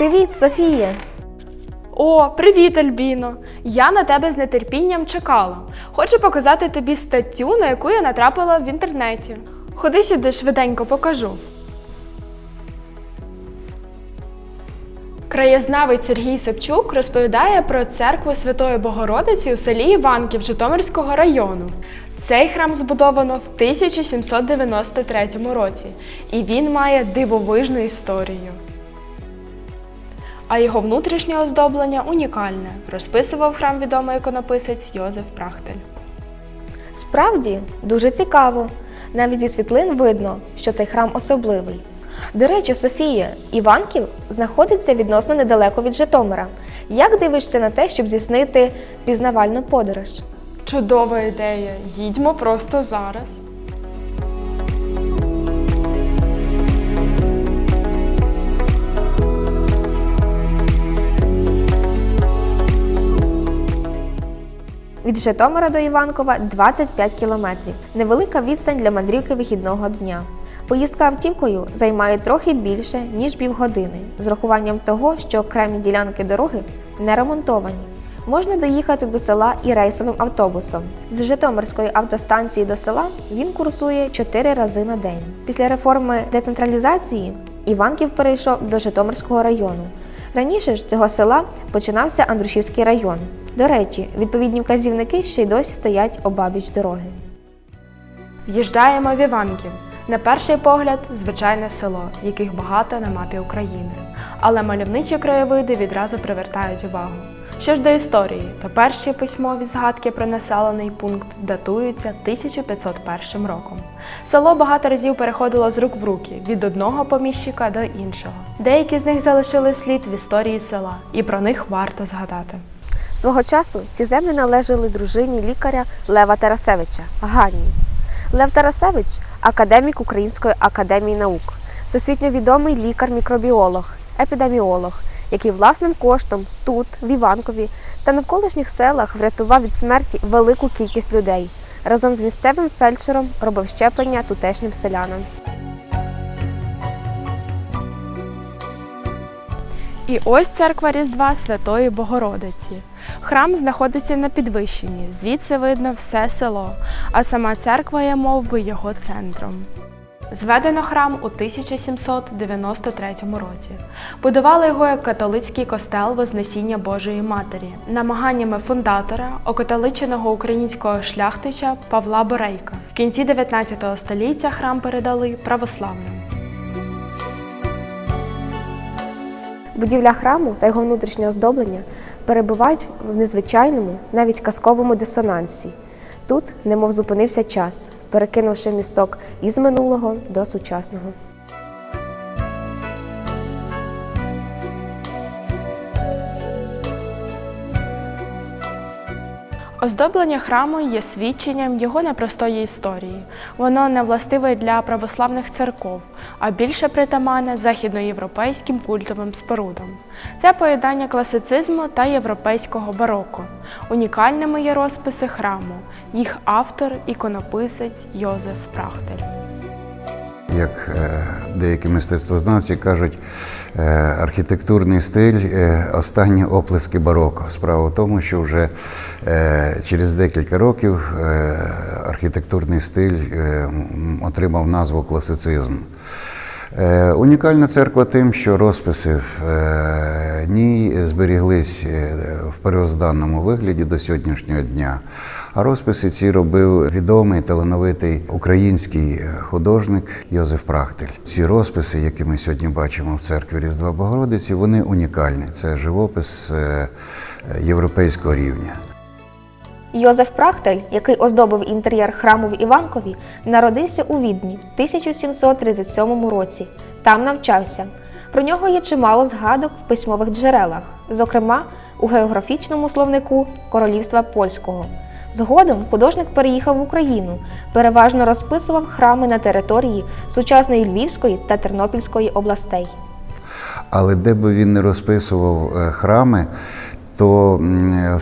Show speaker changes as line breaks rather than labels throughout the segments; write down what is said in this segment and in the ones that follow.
Привіт, Софія!
О, привіт, Альбіно! Я на тебе з нетерпінням чекала. Хочу показати тобі статтю, на яку я натрапила в інтернеті. Ходи сюди, швиденько покажу. Краєзнавець Сергій Собчук розповідає про церкву Святої Богородиці у селі Іванків Житомирського району. Цей храм збудовано в 1793 році, і він має дивовижну історію. А його внутрішнє оздоблення унікальне, розписував храм відомий іконописець Йозеф Прахтель.
Справді, дуже цікаво. Навіть зі світлин видно, що цей храм особливий. До речі, Софія, Іванків знаходиться відносно недалеко від Житомира. Як дивишся на те, щоб здійснити пізнавальну подорож?
Чудова ідея! Їдьмо просто зараз.
Від Житомира до Іванкова 25 кілометрів. Невелика відстань для мандрівки вихідного дня. Поїздка автівкою займає трохи більше, ніж півгодини, з рахуванням того, що окремі ділянки дороги не ремонтовані. Можна доїхати до села і рейсовим автобусом. З Житомирської автостанції до села він курсує 4 рази на день. Після реформи децентралізації Іванків перейшов до Житомирського району. Раніше ж цього села починався Андрушівський район. До речі, відповідні вказівники ще й досі стоять обабіч дороги.
В'їжджаємо в Іванків. На перший погляд, звичайне село, яких багато на мапі України. Але мальовничі краєвиди відразу привертають увагу. Що ж до історії, то перші письмові згадки про населений пункт датуються 1501 роком. Село багато разів переходило з рук в руки від одного поміщика до іншого. Деякі з них залишили слід в історії села, і про них варто згадати.
Свого часу ці землі належали дружині лікаря Лева Тарасевича Ганні. Лев Тарасевич академік Української академії наук, всесвітньо відомий лікар-мікробіолог, епідеміолог, який власним коштом тут, в Іванкові та навколишніх селах врятував від смерті велику кількість людей. Разом з місцевим фельдшером робив щеплення тутешнім селянам.
І ось церква Різдва Святої Богородиці. Храм знаходиться на підвищенні, звідси видно все село, а сама церква є мов би його центром. Зведено храм у 1793 році. Будували його як католицький костел Вознесіння Божої Матері, намаганнями фундатора, окатоличеного українського шляхтича Павла Борейка. В кінці 19 століття храм передали православним.
Будівля храму та його внутрішнє оздоблення перебувають в незвичайному, навіть казковому дисонансі. Тут немов зупинився час, перекинувши місток із минулого до сучасного.
Оздоблення храму є свідченням його непростої історії. Воно не властиве для православних церков, а більше притаманне західноєвропейським культовим спорудам. Це поєднання класицизму та європейського бароко. Унікальними є розписи храму. Їх автор іконописець Йозеф Прахтель.
Як е, деякі мистецтвознавці кажуть, е, архітектурний стиль е, останні оплески бароко. Справа в тому, що вже через декілька років архітектурний стиль отримав назву класицизм. Унікальна церква тим, що розписи в ній зберіглись в первозданному вигляді до сьогоднішнього дня. А розписи ці робив відомий талановитий український художник Йозеф Прахтель. Ці розписи, які ми сьогодні бачимо в церкві Різдва Богородиці, вони унікальні. Це живопис е, європейського рівня.
Йозеф Прахтель, який оздобив інтер'єр храму в Іванкові, народився у Відні в 1737 році. Там навчався. Про нього є чимало згадок в письмових джерелах, зокрема у географічному словнику Королівства Польського. Згодом художник переїхав в Україну, переважно розписував храми на території сучасної Львівської та Тернопільської областей.
Але де би він не розписував е, храми, то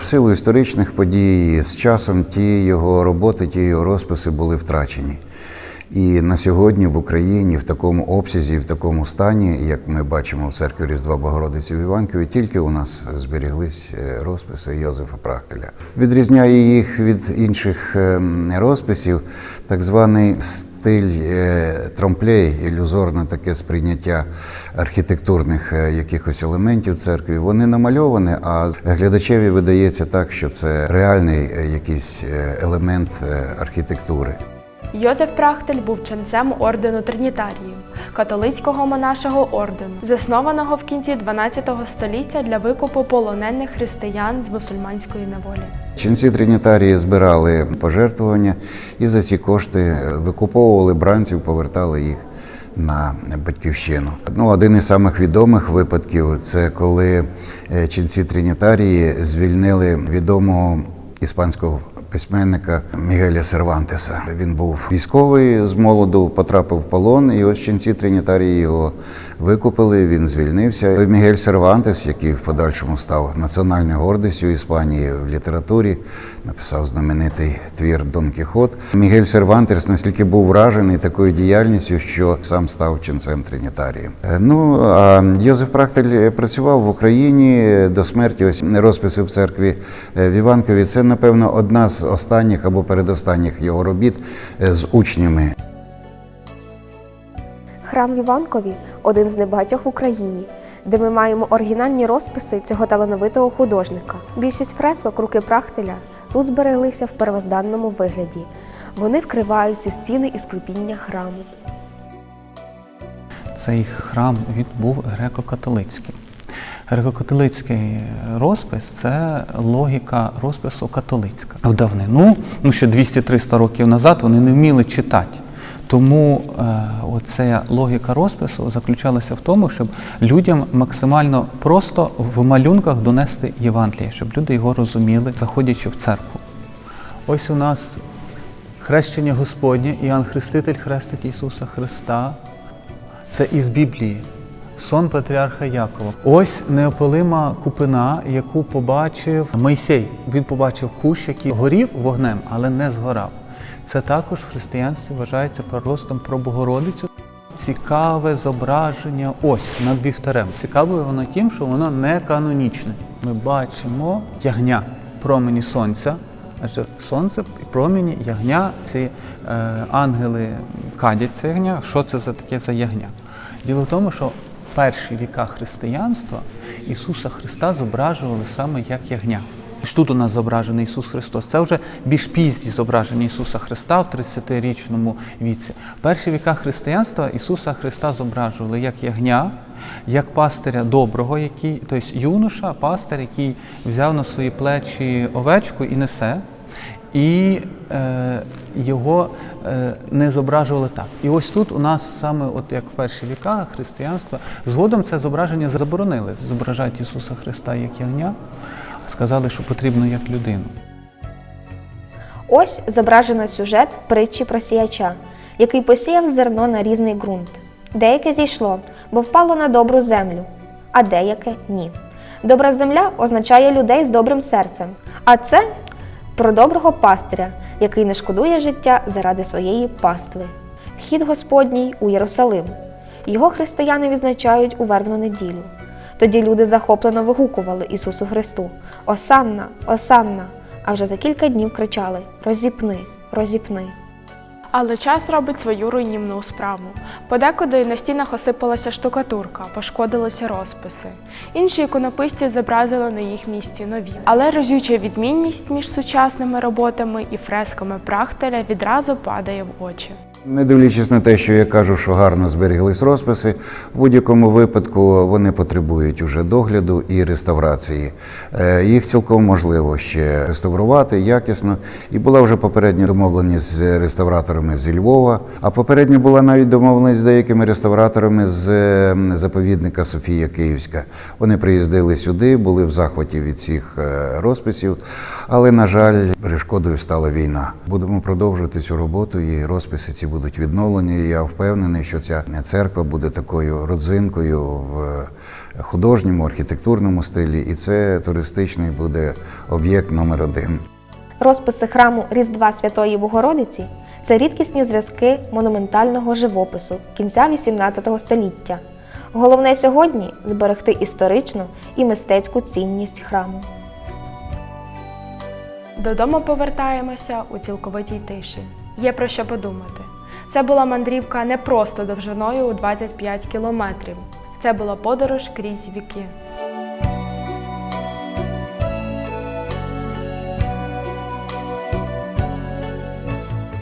в силу історичних подій з часом ті його роботи, ті його розписи були втрачені. І на сьогодні в Україні в такому обсязі, в такому стані, як ми бачимо в церкві Різдва Богородиці в Іванкові, тільки у нас зберіглись е, розписи Йозефа Прахтеля. Відрізняє їх від інших ем, розписів так званий стиль е, тромплей, ілюзорне таке сприйняття архітектурних е, якихось елементів церкви. Вони намальовані, а глядачеві видається так, що це реальний е, якийсь е, елемент е, архітектури.
Йозеф Прахтель був ченцем ордену Тринітарії, католицького монашого ордену, заснованого в кінці 12 століття для викупу полонених християн з мусульманської неволі.
Ченці Тринітарії збирали пожертвування і за ці кошти викуповували бранців, повертали їх на батьківщину. Ну, один із самих відомих випадків це коли е, ченці Тринітарії звільнили відомого іспанського письменника Мігеля Сервантеса. Він був військовий з молоду, потрапив в полон, і ось ченці Тринітарії його викупили. Він звільнився. Мігель Сервантес, який в подальшому став національною гордістю Іспанії в літературі, написав знаменитий твір Дон Кіхот. Мігель Сервантес настільки був вражений такою діяльністю, що сам став ченцем Тринітарії. Е, Ну а Йозеф Прахтель працював в Україні до смерті. Ось розписи в церкві е, в Іванкові. Це напевно одна з останніх або передостанніх його робіт е, з учнями.
Храм в Іванкові один з небагатьох в Україні, де ми маємо оригінальні розписи цього талановитого художника. Більшість фресок руки Прахтеля тут збереглися в первозданному вигляді. Вони вкривають всі стіни і склепіння храму.
Цей храм він був греко-католицьким. Греко-католицький розпис це логіка розпису католицька. В давнину, ну ще 200-300 років назад, вони не вміли читати. Тому е, оця логіка розпису заключалася в тому, щоб людям максимально просто в малюнках донести Євангеліє, щоб люди його розуміли, заходячи в церкву. Ось у нас хрещення Господнє, Іоанн Хреститель хрестить Ісуса Христа. Це із Біблії. Сон патріарха Якова. Ось неопалима купина, яку побачив Мойсей. Він побачив кущ, який горів вогнем, але не згорав. Це також в християнстві вважається проростом про Богородицю. Цікаве зображення ось над вівтарем. Цікаве воно тим, що воно не канонічне. Ми бачимо ягня промені сонця, адже сонце і промені ягня, ці е, ангели кадять це ягня. Що це за таке за ягня? Діло в тому, що перші віка християнства Ісуса Христа зображували саме як ягня. Тут у нас зображений Ісус Христос. Це вже більш пізні зображення Ісуса Христа в 30-річному віці. Перші віка християнства Ісуса Христа зображували як ягня, як пастиря доброго, який, тобто юноша, пастир, який взяв на свої плечі овечку і несе. І е, його е, не зображували так. І ось тут у нас саме, от як в перші віка християнства, згодом це зображення заборонили. Зображати Ісуса Христа як ягня, сказали, що потрібно як людину.
Ось зображено сюжет притчі про сіяча, який посіяв зерно на різний ґрунт. Деяке зійшло, бо впало на добру землю, а деяке ні. Добра земля означає людей з добрим серцем, а це про доброго пастиря, який не шкодує життя заради своєї пастви. Вхід Господній у Єрусалим. Його християни відзначають у вербну неділю. Тоді люди захоплено вигукували Ісусу Христу: Осанна, Осанна! А вже за кілька днів кричали: Розіпни, розіпни.
Але час робить свою руйнівну справу. Подекуди на стінах осипалася штукатурка, пошкодилися розписи. Інші іконописці зобразили на їх місці нові. Але разюча відмінність між сучасними роботами і фресками Прахтеля відразу падає в очі.
Не дивлячись на те, що я кажу, що гарно зберіглись розписи, в будь-якому випадку вони потребують уже догляду і реставрації. Е, Їх цілком можливо ще реставрувати якісно. І була вже попередня домовленість з реставраторами зі Львова, а попередня була навіть домовленість з деякими реставраторами з е, заповідника Софія Київська. Вони приїздили сюди, були в захваті від цих е, розписів, але, на жаль, перешкодою стала війна. Будемо продовжувати цю роботу, і розписи ці будуть відновлені. І Я впевнений, що ця церква буде такою родзинкою в художньому, архітектурному стилі, і це туристичний буде об'єкт номер один.
Розписи храму Різдва Святої Богородиці Це рідкісні зразки монументального живопису кінця XVIII століття. Головне сьогодні зберегти історичну і мистецьку цінність храму.
Додому повертаємося у цілковитій тиші. Є про що подумати. Це була мандрівка не просто довжиною у 25 кілометрів. Це була подорож крізь віки.